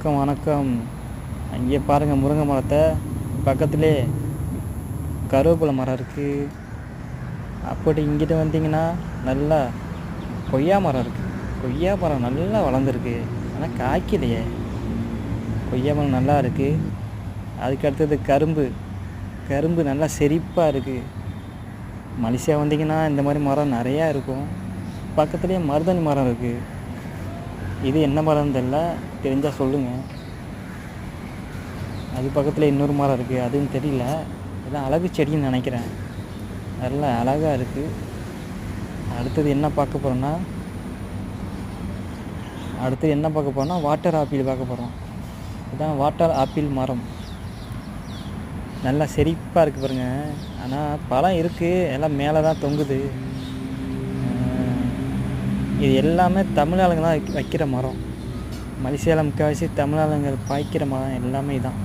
வணக்கம் வணக்கம். அங்கே பாருங்கள் முருங்கை மரத்தை. பக்கத்திலே கருவேப்பிலை மரம் இருக்குது அப்படி இங்கிட்ட வந்தீங்கன்னா நல்லா கொய்யா மரம் இருக்குது கொய்யா மரம் நல்லா வளர்ந்துருக்கு. ஆனால் காய்க்கலையே. கொய்யா மரம் நல்லா இருக்குது அதுக்கு அடுத்தது கரும்பு. கரும்பு நல்லா செழிப்பாக இருக்குது மலேசியா வந்தீங்கன்னா இந்த மாதிரி மரம் நிறையா இருக்கும். பக்கத்துலேயே மருதாணி மரம் இருக்குது இது என்ன மரம்னு தெரில தெரிஞ்சால் சொல்லுங்கள் அது பக்கத்தில் இன்னொரு மரம் இருக்குது அதுவும் தெரியல. இதெல்லாம் அழகு செடின்னு நினைக்கிறேன். நல்லா அழகாக இருக்குது அடுத்தது என்ன பார்க்க போகிறோன்னா அடுத்து என்ன பார்க்க போகிறோன்னா வாட்டர் ஆப்பிள் பார்க்க போகிறோம் இதுதான் வாட்டர் ஆப்பிள் மரம். நல்லா செழிப்பாக இருக்குது பாருங்கள் ஆனால் பழம் இருக்குது எல்லாம் மேலே தான் தொங்குது. இது எல்லாமே தமிழ் ஆளுங்க தான் வைக்கிற மரம். மலேசியாவில் முக்கால்வாசி தமிழ் பாய்க்கிற மரம் எல்லாமே இதான்.